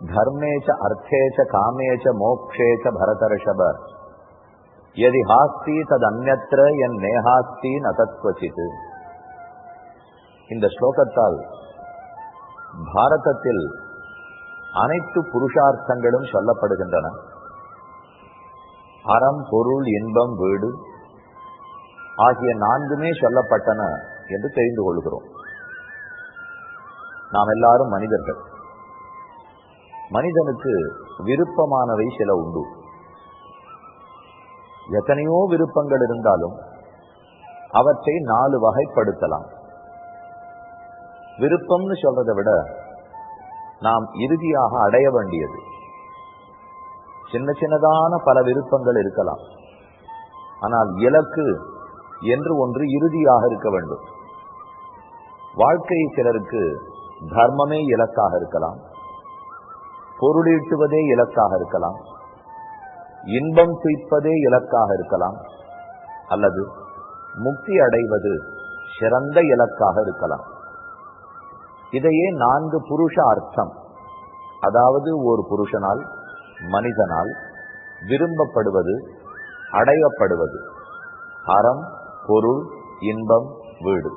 தர்மேச்ச அர்த்தேச்ச காமேச்ச மோக்ஷேச்ச பரதர்ஷப எதி ஹாஸ்தி தது அந்நத்திர என் நேஹாஸ்தி நதத்வசித்து இந்த ஸ்லோகத்தால் பாரதத்தில் அனைத்து புருஷார்த்தங்களும் சொல்லப்படுகின்றன. அறம் பொருள் இன்பம் வீடு ஆகிய நான்குமே சொல்லப்பட்டன என்று தெரிந்து கொள்கிறோம். நாம் எல்லாரும் மனிதர்கள். மனிதனுக்கு விருப்பமானவை சில உண்டு. எத்தனையோ விருப்பங்கள் இருந்தாலும் அவற்றை நாலு வகைப்படுத்தலாம். விருப்பம்னு சொல்றதை விட நாம் இறுதியாக அடைய வேண்டியது. சின்ன சின்னதான பல விருப்பங்கள் இருக்கலாம். ஆனால் இலக்கு என்று ஒன்று இறுதியாக இருக்க வேண்டும். வாழ்க்கை சிலருக்கு தர்மமே இலக்காக இருக்கலாம். பொருளீட்டுவதே இலக்காக இருக்கலாம். இன்பம் துய்ப்பதே இலக்காக இருக்கலாம். அல்லது முக்தி அடைவது சிறந்த இலக்காக இருக்கலாம். இதையே நான்கு புருஷ அர்த்தம். அதாவது ஒரு புருஷனால் மனிதனால் விரும்பப்படுவது அடையப்படுவது. அறம் பொருள் இன்பம் வீடு.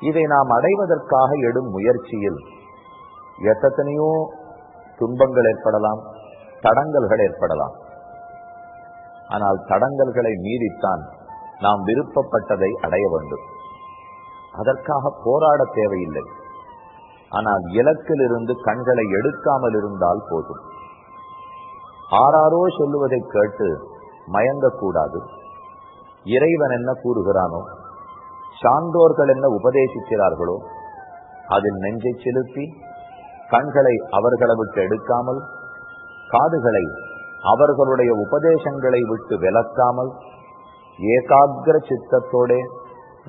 இதை நாம் அடைவதற்காக எடும் முயற்சியில் எத்தனையோ துன்பங்கள் ஏற்படலாம் தடங்கல்கள் ஏற்படலாம். ஆனால் தடங்கல்களை மீறித்தான் நாம் விருப்பப்பட்டதை அடைய வேண்டும். அதற்காக போராட தேவையில்லை. ஆனால் இலக்கிலிருந்து கண்களை எடுக்காமல் இருந்தால் போதும். ஆறாரோ சொல்லுவதை கேட்டு மயங்கக்கூடாது. இறைவன் என்ன கூறுகிறானோ சான்றோர்கள் என்ன உபதேசிக்கிறார்களோ அதில் நெஞ்சை செலுத்தி கண்களை அவர்களை விட்டு எடுக்காமல் காதுகளை அவர்களுடைய உபதேசங்களை விட்டு விலக்காமல் ஏகாகிர சித்தத்தோடே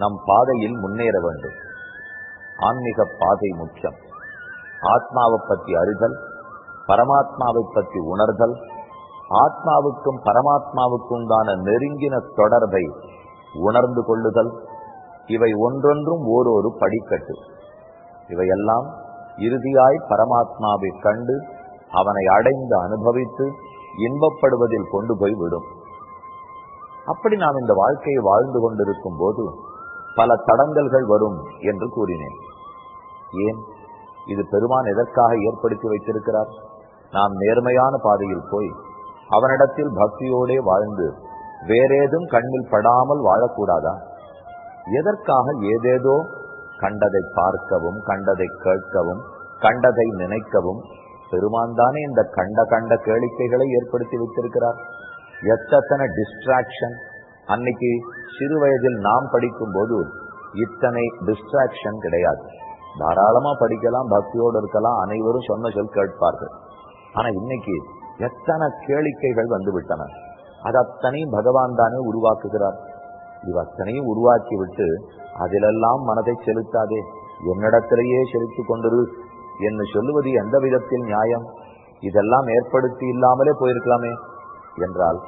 நம் பாதையில் முன்னேற வேண்டும். ஆன்மீக பாதை முக்கியம். ஆத்மாவை பற்றி அறிதல் பரமாத்மாவை பற்றி உணர்தல் ஆத்மாவுக்கும் பரமாத்மாவுக்கும் தான நெருங்கின தொடர்பை உணர்ந்து கொள்ளுதல் இவை ஒன்றொன்றும் ஓரொரு படிக்கட்டு. இவையெல்லாம் இறுதியாய் பரமாத்மாவை கண்டு அவனை அடைந்து அனுபவித்து இன்பப்படுவதில் கொண்டு போய் விடும். அப்படி நாம் இந்த வாழ்க்கையை வாழ்ந்து கொண்டிருக்கும் போது பல தடங்கல்கள் வரும் என்று கூறினேன். ஏன்? இது பெருமான் எதற்காக ஏற்படுத்தி வைத்திருக்கிறார்? நாம் நேர்மையான பாதையில் போய் அவனிடத்தில் பக்தியோடே வாழ்ந்து வேறேதும் கண்ணில் படாமல் வாழக்கூடாதா? எதற்காக ஏதேதோ கண்டதை பார்க்கவும் கண்டதை கேட்கவும் கண்டதை நினைக்கவும் பெருமான் தானே இந்த கண்ட கண்ட கேளிக்கைகளை ஏற்படுத்தி வைத்திருக்கிறார் எத்தனை டிஸ்ட்ராக்ஷன் அன்னைக்கு சிறு வயதில் நாம் படிக்கும் போது இத்தனை டிஸ்ட்ராக்ஷன் கிடையாது. தாராளமா படிக்கலாம் பக்தியோடு இருக்கலாம் அனைவரும் சொன்ன சொல் கேட்பார்கள். ஆனா இன்னைக்கு எத்தனை கேளிக்கைகள் வந்துவிட்டன. அது அத்தனையும் பகவான் தானே உருவாக்குகிறார். இவ் அத்தனையும் உருவாக்கி விட்டு அதிலெல்லாம் மனதை செலுத்தாதே. என்னிடத்திலேயே செலுத்தி கொண்டிரு என்று சொல்லுவது எந்த விதத்தில் நியாயம்? இதெல்லாம் ஏற்படுத்தி இல்லாமலே போயிருக்கலாமே. என்றால்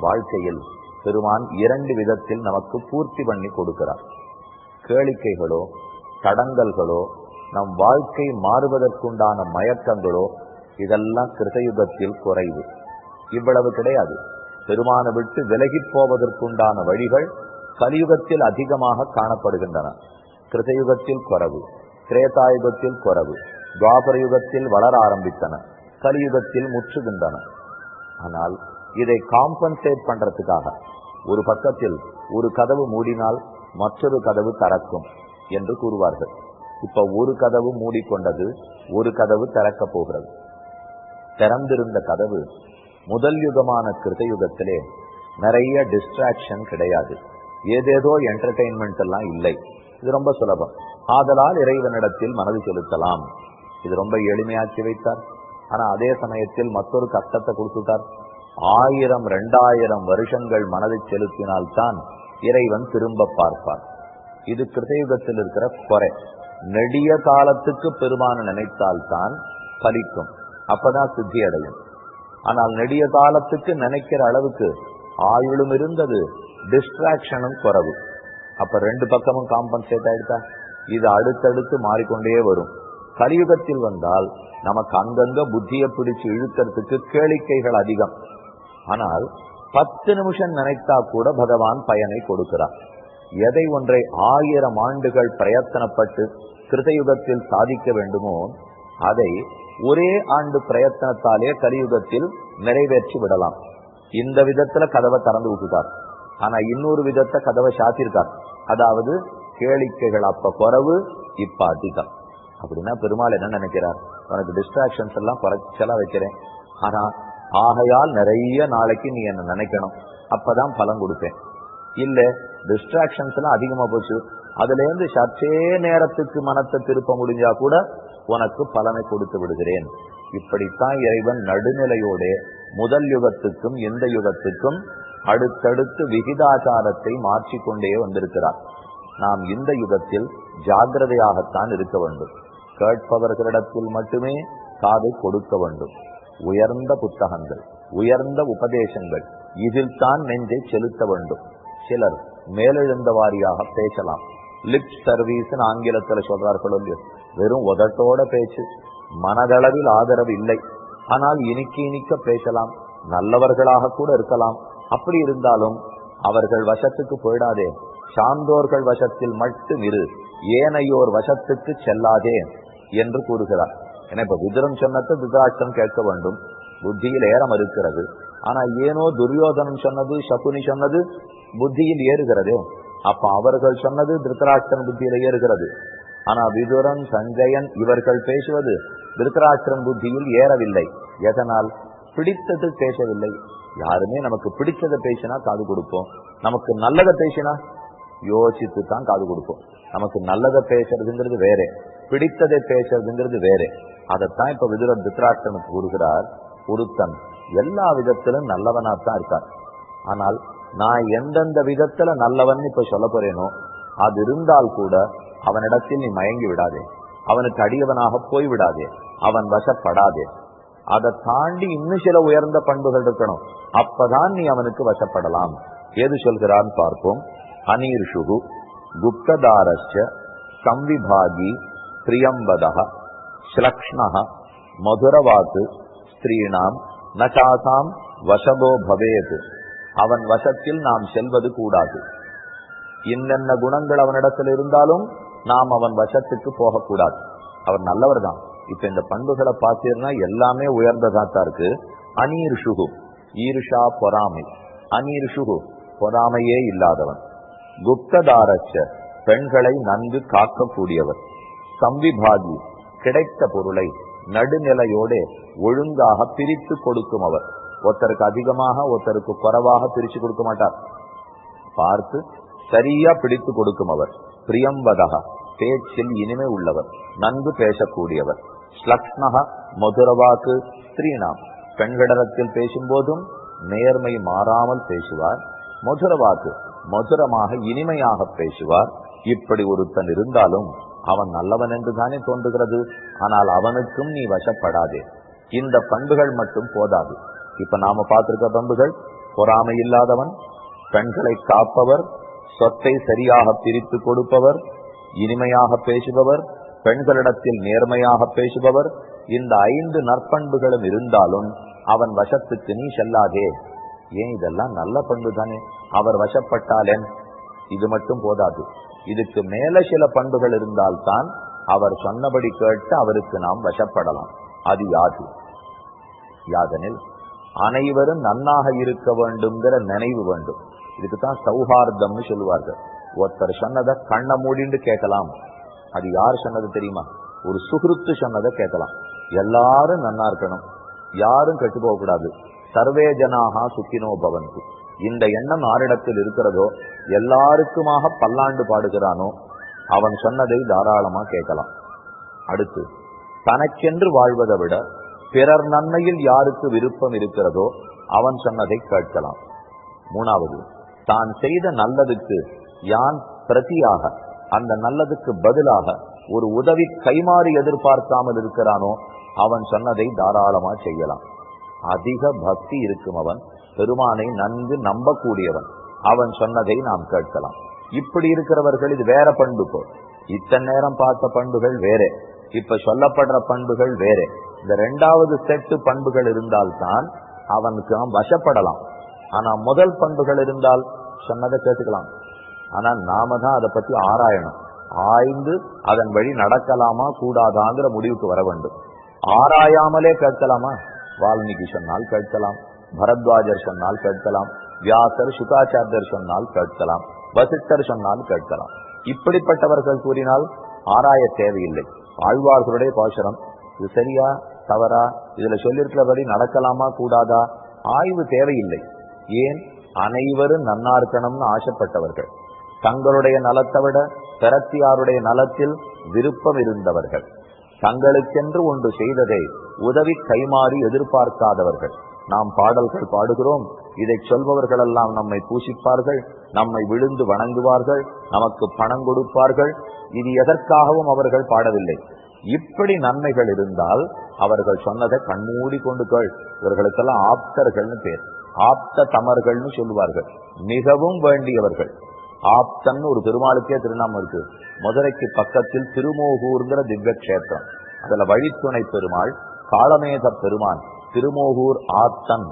வாழ்க்கையில் பெருமான் இரண்டு விதத்தில் நமக்கு பூர்த்தி பண்ணி கொடுக்கிறார். கேளிக்கைகளோ தடங்கல்களோ நம் வாழ்க்கை மாறுவதற்குண்டான மயக்கங்களோ இதெல்லாம் கிருதயுகத்தில் குறைவு. இவ்வளவு கிடையாது. பெருமான விட்டு விலகி போவதற்குண்டான வழிகள் கலியுகத்தில் அதிகமாக காணப்படுகின்றன. கிருதயுகத்தில் குறவு திரேதாயுகத்தில் குறவு துவாபர யுகத்தில் வளர ஆரம்பித்தன கலியுகத்தில் முற்றுகின்றன. ஆனால் இதை காம்பன்சேட் பண்றதுக்காக ஒரு பக்கத்தில் ஒரு கதவு மூடினால் மற்றொரு கதவு திறக்கும் என்று கூறுவார்கள். இப்ப ஒரு கதவு மூடிக்கொண்டது ஒரு கதவு திறக்க போகிறது. திறந்திருந்த கதவு முதல் யுகமான கிருதயுகத்திலே நிறைய டிஸ்ட்ராக்ஷன் கிடையாது. ஏதேதோ என்டர்டெயின்மெண்ட் எல்லாம் இல்லை. இது ரொம்ப சுலபம். ஆதலால் இறைவனிடத்தில் மனது செலுத்தலாம். இது ரொம்ப எளிமையாக்கி வைத்தார். ஆனா அதே சமயத்தில் மற்றொரு கஷ்டத்தை கொடுத்துட்டார். ஆயிரம் ரெண்டாயிரம் வருஷங்கள் மனதை செலுத்தினால்தான் இறைவன் திரும்ப பார்ப்பார். இது கிருதயுகத்தில் இருக்கிற குறை. நெடிய காலத்துக்கு பெருமான நினைத்தால்தான் பலிக்கும். அப்பதான் சித்தி அடையும் ஆனால் நெடிய காலத்துக்கு நினைக்கிற அளவுக்கு ஆயுளும் இருந்தது டிஸ்ட்ராக்ஷனும் குறவு. அப்ப ரெண்டு பக்கமும் காம்பன்சேட் ஆயிடுதா? இது அடுத்தடுத்து மாறிக்கொண்டே வரும். கலியுகத்தில் வந்தால் நமக்கு அங்கங்க புத்தியை பிடிச்சு இழுக்கிறதுக்கு கேளிக்கைகள் அதிகம். ஆனால் பத்து நிமிஷம் நினைத்தா கூட பகவான் பயனை கொடுக்கிறார். எதை ஒன்றை ஆயிரம் ஆண்டுகள் பிரயத்தனப்பட்டு கிருதயுகத்தில் சாதிக்க வேண்டுமோ அதை ஒரே ஆண்டு பிரயத்தனத்தாலே கலியுகத்தில் நிறைவேற்றி விடலாம். இந்த விதத்துல கதவை திறந்து விட்டுட்டார். ஆனா இன்னொரு விதத்தை கதவை சாத்திருக்கார். அதாவது கேளிக்கைகள் அப்ப குறவு இப்ப அதிகம். அப்படின்னா பெருமாள் என்ன நினைக்கிறார்? உனக்கு டிஸ்ட்ராக்ஷன்ஸ் எல்லாம் குறைச்சலா வைக்கிறேன். ஆனா ஆகையால் நிறைய நாளைக்கு நீ என்ன நினைக்கணும்? அப்பதான் பலன் கொடுப்பேன். இல்ல டிஸ்ட்ராக்ஷன்ஸ் எல்லாம் அதிகமா போச்சு. அதுல இருந்து சற்றே நேரத்துக்கு மனத்தை திருப்ப முடிஞ்சா கூட உனக்கு பலனை கொடுத்து விடுகிறேன். இப்படித்தான் இறைவன் நடுநிலையோட முதல் யுகத்துக்கும் இந்த யுகத்துக்கும் அடுத்தடுத்து விகிதாச்சாரத்தை மாற்றிக்கொண்டே வந்திருக்கிறார். நாம் இந்த யுகத்தில் ஜாகிரதையாகத்தான் இருக்க வேண்டும். கேட்பவர்களிடத்தில் மட்டுமே காதை கொடுக்க வேண்டும். உயர்ந்த புத்தகங்கள் உயர்ந்த உபதேசங்கள் இதில் தான் நெஞ்சை செலுத்த வேண்டும். சிலர் மேலெழுந்த வாரியாக பேசலாம். லிப் சர்வீஸ் ஆங்கிலத்துல சொல்றார்கள் இல்லையோ வெறும் உதட்டோட பேச்சு மனதளவில் ஆதரவு இல்லை. ஆனால் இனிக்க இனிக்க பேசலாம் நல்லவர்களாக கூட இருக்கலாம். அப்படி இருந்தாலும் அவர்கள் வசத்துக்கு போயிடாதே. சார்ந்தோர்கள் வசத்தில் மட்டும் இரு ஏனையோர் வசத்துக்கு செல்லாதே என்று கூறுகிறார். ஏன்னா இப்ப விதுரம் சொன்னது விதராட்சம் கேட்க வேண்டும். புத்தியில் ஏற மறுக்கிறது ஆனா ஏனோ துரியோதனம் சொன்னது சகுனி சொன்னது புத்தியில் ஏறுகிறதே. அப்ப அவர்கள் சொன்னது திருத்தராஷ்டிரன் புத்தியில ஏறுகிறது. ஆனா விதுரன் சஞ்சயன் இவர்கள் பேசுவது திருத்தராஷ்டிரன் புத்தியில் ஏறவில்லை. எதனால்? பிடித்தது பேசவில்லை. யாருமே நமக்கு பிடிச்சதை பேசினா காது கொடுப்போம். நமக்கு நல்லதை பேசினா யோசித்து தான் காது கொடுப்போம். நமக்கு நல்லதை பேசுறதுங்கிறது வேற. பிடித்ததை பேசுறதுங்கிறது வேற. அதைத்தான் இப்ப விதுர திருத்தராஷ்டிரனுக்கு கூறுகிறார். ஒருத்தன் எல்லா விதத்திலும் நல்லவனாத்தான் இருக்கான். ஆனால் நான் எந்தெந்த விதத்துல நல்லவன் இப்ப சொல்ல போறேனோ அது இருந்தால் கூட அவனிடத்தில் நீ மயங்கி விடாதே. அவனுக்கு அடியவனாக போய் விடாதே. அவன் வசப்படாதே. அதை தாண்டி இன்னும் சில உயர்ந்த பண்புகள் இருக்கணும். அப்பதான் நீ அவனுக்கு வசப்படலாம். ஏது சொல்கிறான் பார்ப்போம். அனீர்ஷுகு குப்ததாரஸ்ய சம்விபாகி பிரியம்பதக ஸ்லக்ஷ்ணக மதுரவாத்து ஸ்திரீணாம் நசாசாம் வசதோ பவேது. அவன் வசத்தில் நாம் செல்வது கூடாது. என்னென்ன குணங்கள் அவனிடத்தில் இருந்தாலும் நாம் அவன் வசத்துக்கு போகக்கூடாது. அவர் நல்லவர் தான் இப்ப இந்த பண்புகளை பார்த்தீங்கன்னா எல்லாமே உயர்ந்ததாத்தா இருக்கு. அனீர்ஷுகு ஈர்ஷா பொறாமை. அனீர்ஷுகு பொறாமையே இல்லாதவன். குப்ததாரச்ச பெண்களை நன்கு காக்கக்கூடியவர். சம்விபாகி கிடைத்த பொருளை நடுநிலையோட ஒழுங்காக பிரித்து கொடுக்கும் அவர். ஒருத்தருக்கு அதிகமாக ஒருத்தருக்கு குறைவாக பிரிச்சு கொடுக்க மாட்டார். பார்த்து சரியா பிடித்து கொடுக்கும் அவர். பிரியம்பதகா பேச்சில் இனிமை உள்ளவர் நன்கு பேசக்கூடியவர். ஸ்லக்ஷ்ணக மதுரவாக்கு ஸ்ரீனாம் பெண்களிடத்தில் பேசும்போதும் நேர்மை மாறாமல் பேசுவார். மதுரவாக்கு மதுரமாக இனிமையாக பேசுவார். இப்படி ஒருத்தன் இருந்தாலும் அவன் நல்லவன் என்று தானே தோன்றுகிறது. ஆனால் அவனுக்கும் நீ வசப்படாதே. இந்த பண்புகள் மட்டும் போதாது. இப்ப நாம பார்த்திருக்க பண்புகள் பொறாமை இல்லாதவன் பெண்களை காப்பவர் சொத்தை சரியாக பிரித்து கொடுப்பவர் இனிமையாக பேசுபவர் பெண்களிடத்தில் நேர்மையாக பேசுபவர் இந்த ஐந்து நற்பண்புகளும் இருந்தாலும் அவன் வசத்துக்கு நீ செல்லாதே. ஏன் இதெல்லாம் நல்ல பண்பு தானே? அவர் வசப்பட்டாலேன் இது மட்டும் போதாது. இதுக்கு மேல சில பண்புகள் இருந்தால்தான் அவர் சொன்னபடி கேட்டு அவருக்கு நாம் வசப்படலாம். அது யாது? யாதெனில் அனைவரும் நன்னாக இருக்க வேண்டும்ங்கிற நினைவு வேண்டும். இதுக்குதான் சௌஹார்தம்னு சொல்லுவார்கள். ஒருத்தர் சொன்னதை கண்ணை மூடின்னு கேட்கலாம். அது யார் சொன்னது தெரியுமா? ஒரு சுகிருத்து சொன்னதை கேட்கலாம். எல்லாரும் நன்னா இருக்கணும். யாரும் கெட்டு போகக்கூடாது சர்வே ஜனாகா சுக்கினோ பவந்து இந்த எண்ணம் ஆரிடத்தில் இருக்கிறதோ எல்லாருக்குமாக பல்லாண்டு பாடுகிறானோ அவன் சொன்னதை தாராளமா கேட்கலாம். அடுத்து தனக்கென்று வாழ்வதை விட பிறர் நன்மையில் யாருக்கு விருப்பம் இருக்கிறதோ அவன் சொன்னதை கேட்கலாம். மூணாவது தான் செய்த நல்லதுக்கு யான் பிரதியாக அந்த நல்லதுக்கு பதிலாக ஒரு உதவி கைமாறி எதிர்பார்க்காமல் இருக்கிறானோ அவன் சொன்னதை தாராளமா செய்யலாம். அதிக பக்தி இருக்கும் அவன் பெருமானை நன்கு நம்பக்கூடியவன் அவன் சொன்னதை நாம் கேட்கலாம். இப்படி இருக்கிறவர்கள் இது வேற பண்புக்கோ இத்தனை நேரம் பார்த்த பண்புகள் வேறே. இப்ப சொல்லப்படுற பண்புகள் வேறே. இந்த ரெண்டாவது செட்டு பண்புகள் இருந்தால்தான் அவனுக்கு அவன் வசப்படலாம். ஆனா முதல் பண்புகள் இருந்தால் சொன்னதை கேட்டுக்கலாம். ஆனா நாம தான் அதை பத்தி ஆராயணும். ஆய்ந்து அதன் வழி நடக்கலாமா கூடாதாங்கிற முடிவுக்கு வர வேண்டும். ஆராயாமலே கேட்கலாமா? வால்மீகி சொன்னால் கேட்கலாம். பரத்வாஜர் சொன்னால் கேட்கலாம். வியாசர் சுகாச்சாரியர் சொன்னால் கேட்கலாம். வசிஷ்டர் சொன்னால் கேட்கலாம். இப்படிப்பட்டவர்கள் கூறினால் ஆராய தேவையில்லை. ஆழ்வார்களுடைய கோஷரம் இது சரியா? தவறா? இதுல சொல்லியிருக்கிறபடி நடக்கலாமா கூடாதா? ஆய்வு தேவையில்லை. ஏன்? அனைவரும் நன்னா இருக்கணும்னு ஆசைப்பட்டவர்கள். தங்களுடைய நலத்தை விட பிறத்தியாருடைய நலத்தில் விருப்பம் இருந்தவர்கள். தங்களுக்கென்று ஒன்று செய்ததை உதவி கைமாறி எதிர்பார்க்காதவர்கள். நாம் பாடல்கள் பாடுகிறோம். இதை சொல்பவர்களெல்லாம் நம்மை பூசிப்பார்கள். நம்மை விழுந்து வணங்குவார்கள். நமக்கு பணம் கொடுப்பார்கள். இது எதற்காகவும் அவர்கள் பாடவில்லை. இப்படி நன்மைகள் இருந்தால் அவர்கள் சொன்னதை கண்மூடி கொண்டு கேள். இவர்களுக்கெல்லாம் ஆப்தர்கள்னு பேர். ஆப்த தமர்கள்னு சொல்லுவார்கள். மிகவும் வேண்டியவர்கள். ஆப்தன்னு ஒரு பெருமாளுக்கே திருநாமம் இருக்கு. மதுரைக்கு பக்கத்தில் திருமோகூர்ங்கிற திவ்ய கஷேத்திரம் அதுல வழித்துணை பெருமாள் காலமேத பெருமான் திருமோகூர் ஆப்தன்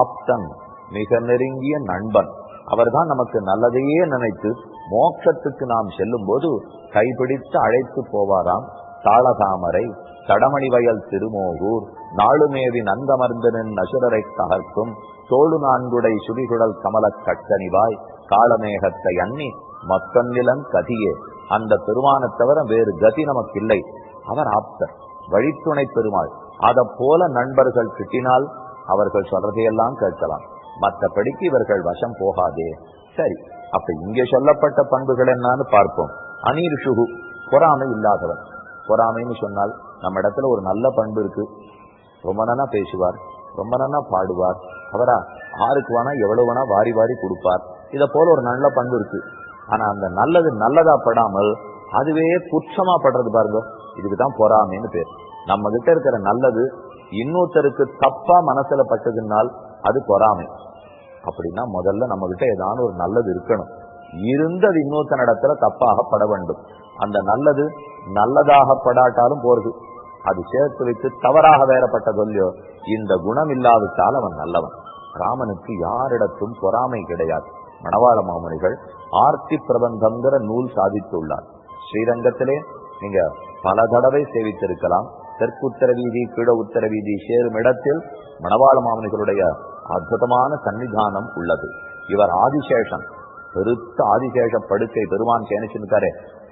ஆப்தன் மிக நெருங்கிய நண்பன். அவர்தான் நமக்கு நல்லதையே நினைத்து மோட்சத்துக்கு நாம் செல்லும் போது கைபிடித்து அழைத்து போவாராம். தாளதாமரை தடமணிவயல் திருமோகூர் நாளுமேவி நந்தமர்ந்தனின் நசுரரை தகர்க்கும் தோளு நான்குடை சுடிகுழல் கமலக் கட்டணிவாய் காளமேகத்தை அன்னி மத்தன்னிலன் கதியே. அந்த பெருமானைத் தவிர வேறு கதி நமக்கு இல்லை அவர் ஆப்தர் வழித்துணை பெருமாள். அதை போல நண்பர்கள் கிட்டினால் அவர்கள் சொல்றதையெல்லாம் கேட்கலாம். மற்றபடிக்கு இவர்கள் வசம் போகாதே. சரி அப்ப இங்கே சொல்லப்பட்ட பண்புகள் என்னன்னு பார்ப்போம். அனீர்ஷுகு பொறாமை இல்லாதவன் பொறாமைன்னு சொன்னால் நம்ம இடத்துல ஒரு நல்ல பண்பு இருக்கு. ரொம்ப நன்னா பேசுவார் ரொம்ப நன்னா பாடுவார். அவரா ஆருக்கு வேணா எவ்வளவு வேணா வாரி வாரி கொடுப்பார். இதை போல ஒரு நல்ல பண்பு இருக்கு. ஆனா அந்த நல்லது நல்லதா படாமல் அதுவே குற்றமா படுறது பாருங்க. இதுக்குதான் பொறாமைன்னு பேர். நம்ம கிட்ட இருக்கிற நல்லது இன்னொருத்தருக்கு தப்பா மனசுல பட்டதுனால் அது பொறாமை. அப்படின்னா முதல்ல நம்ம கிட்ட ஏதாவது ஒரு நல்லது இருக்கணும். இருந்து அது இன்னொருத்த இடத்துல தப்பாக பட வேண்டும். அந்த நல்லது நல்லதாக படாட்டாலும் போறது. அது சேர்த்து வைத்து தவறாக வேறப்பட்ட சொல்லியோ இந்த குணம் இல்லாவிட்டால் அவன் நல்லவன். ராமனுக்கு யாரிடத்தும் பொறாமை கிடையாது. மணவாள மாமுனிகள் ஆர்த்தி பிரபந்தம்ங்கிற நூல் சாதித்துள்ளார். ஸ்ரீரங்கத்திலே நீங்க பல தடவை சேவித்திருக்கலாம். தெற்கு உத்தர வீதி கீழ உத்தர வீதி சேரும் இடத்தில் மணவாள மாமுனிகளுடைய அற்புதமான சன்னிதானம் உள்ளது. இவர் ஆதிசேஷன். பெருத்த ஆதிசேஷ படுக்கை பெருமான் சேனிச்சிருக்காரே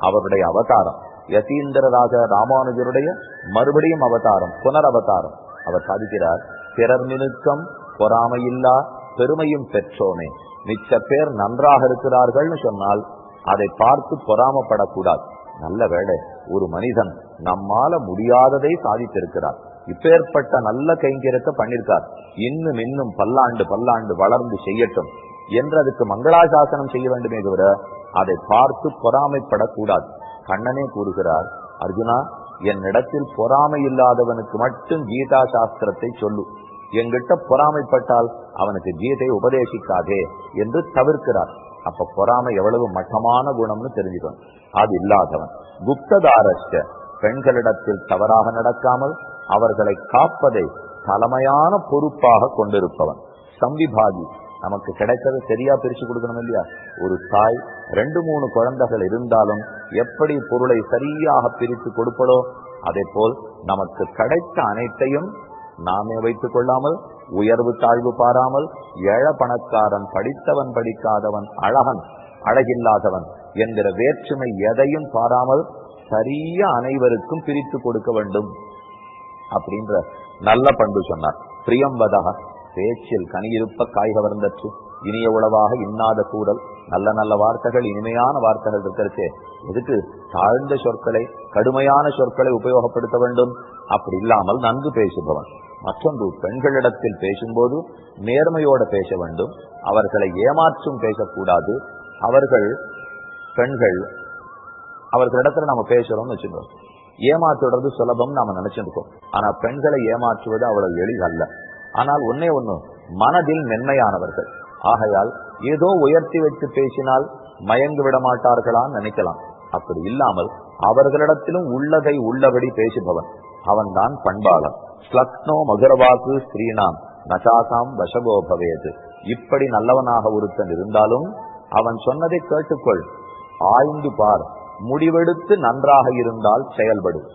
அவருடைய அவதாரம். யசீந்திரராஜ ராமானுஜருடைய மறுபடியும் அவதாரம் புனர் அவதாரம் அவர் சாதிக்கிறார் பிறர் மினுக்கம் பொறாமையில்லா பெருமையும் பெற்றோமே மிச்ச பேர் நன்றாக இருக்கிறார்கள்னு சொன்னால் அதை பார்த்து பொறாமப்படக்கூடாது. நல்ல வேலை ஒரு மனிதன் நம்மால முடியாததை சாதித்திருக்கிறார். இப்பேற்பட்ட நல்ல கைங்கரியத்தை பண்ணிருக்கார். இன்னும் இன்னும் பல்லாண்டு பல்லாண்டு வளர்ந்து செய்யட்டும். என்று அதுக்கு மங்களாசாசனம் செய்ய வேண்டுமே தவிர அதை பார்த்து பொறாமைப்படக்கூடாது. கண்ணனே கூறுகிறார் அர்ஜுனா என்னிடத்தில் பொறாமை இல்லாதவனுக்கு மட்டும் கீதா சாஸ்திரத்தை சொல்லு. என்கிட்ட பொறாமைப்பட்டால் அவனுக்கு கீதை உபதேசிக்காதே என்று தவிர்க்கிறார். அப்ப பொறாமை எவ்வளவு மட்டமான குணம்னு தெரிஞ்சுக்கணும். அது இல்லாதவன். குப்ததாரஸ்ட பெண்களிடத்தில் தவறாக நடக்காமல் அவர்களை காப்பதை தலைமையான பொறுப்பாக கொண்டிருப்பவன். சம்விபாகி நமக்கு கிடைச்சதை சரியா பிரிச்சு கொடுக்கணும் இல்லையா? ஒரு தாய் ரெண்டு மூணு குழந்தைகள் இருந்தாலும் எப்படி பொருளை சரியாக பிரித்து கொடுப்பதோ அதே போல் நமக்கு கிடைத்த அனைத்தையும் நாமே வைத்துக் கொள்ளாமல் உயர்வு தாழ்வு பாராமல் ஏழ பணக்காரன் படித்தவன் படிக்காதவன் அழகன் அழகில்லாதவன் என்கிற வேற்றுமை எதையும் பாராமல் சரியா அனைவருக்கும் பிரித்து கொடுக்க வேண்டும். அப்படின்ற நல்ல பண்பு சொன்னார். பிரியம்பதா பேச்சில் கனியிருப்ப காய் வந்தற்று இனிய உளவாக இன்னாத கூடல் நல்ல நல்ல வார்த்தைகள் இனிமையான வார்த்தைகள் இருக்கிறச்சே எதுக்கு தாழ்ந்த சொற்களை கடுமையான சொற்களை உபயோகப்படுத்த வேண்டும்? அப்படி இல்லாமல் நன்கு பேசுபவன் மற்றொன்று பெண்களிடத்தில் பேசும்போது நேர்மையோட பேச வேண்டும் அவர்களை ஏமாற்றும் பேசக்கூடாது அவர்கள் பெண்கள் அவர்களிடத்துல நம்ம பேசுறோம்னு வச்சுக்கோம் ஏமாத்துறது சுலபம் நாம நினைச்சிருக்கோம். ஆனா பெண்களை ஏமாற்றுவது அவ்வளவு எளிதல்ல. ஆனால் ஒன்னே ஒண்ணு மனதில் மென்மையானவர்கள். ஆகையால் ஏதோ உயர்த்தி வைத்து பேசினால் மயங்கு விட மாட்டார்களான்னு நினைக்கலாம். அப்படி இல்லாமல் அவர்களிடத்திலும் உள்ளதை உள்ளபடி பேசுபவன். அவன்தான் பண்பாளன். ஸ்லக்னோ மதுரவாக்கு ஸ்ரீனாம் நசாசாம் வசகோபவேது இப்படி நல்லவனாக ஒருத்தன் இருந்தாலும் அவன் சொன்னதை கேட்டுக்கொள். ஆய்ந்து பார். முடிவெடுத்து நன்றாக இருந்தால் செயல்படும்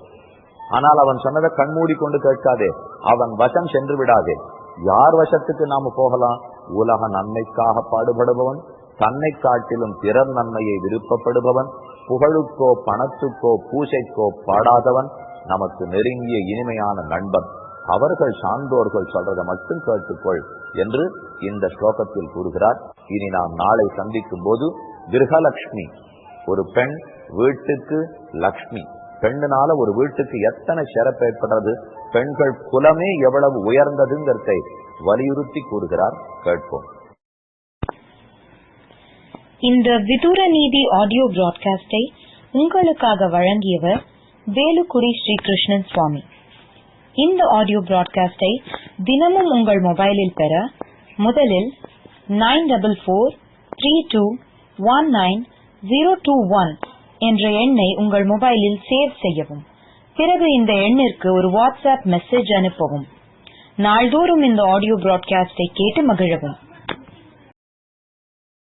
ஆனால் அவன் சொன்னதை கண்மூடி கொண்டு கேட்காதே. அவன் வசம் சென்று விடாதே. யார் வசத்துக்கு நாம போகலாம்? உலக நன்மைக்காக பாடுபடுபவன் தன்னை காட்டிலும் பிறர் நன்மையை விருப்பப்படுபவன் புகழுக்கோ பணத்துக்கோ பூசைக்கோ பாடாதவன் நமக்கு நெருங்கிய இனிமையான நண்பன். அவர்கள் சான்றோர்கள் சொல்றதை மட்டும் கேட்டுக்கொள் என்று இந்த ஸ்லோகத்தில் கூறுகிறார். இனி நாம் நாளை சந்திக்கும் போது கிரகலட்சுமி ஒரு பெண் வீட்டுக்கு லக்ஷ்மி. பெண்ணுனால ஒரு வீட்டுக்கு எத்தனை சிறப்பு ஏற்படுறது? பெண்கள் குலமே எவ்வளவு உயர்ந்ததுங்கிறதை வலியுறுத்தி கூறுகிறார் கேட்போம். இந்த விதூர நீதி ஆடியோ பிராட்காஸ்டை உங்களுக்காக வழங்கியவர் வேலுக்குடி ஸ்ரீகிருஷ்ணன் சுவாமி. இந்த ஆடியோ பிராட்காஸ்டை தினமும் உங்கள் மொபைலில் பெற முதலில் nine double four three two one nine zero two one என்ற எண்ணை உங்கள் மொபைலில் சேவ் செய்யவும். பிறகு இந்த எண்ணிற்கு ஒரு வாட்ஸ்அப் மெசேஜ் அனுப்பவும். நாள்தோறும் இந்த ஆடியோ பிராட்காஸ்டை கேட்டு மகிழவும்.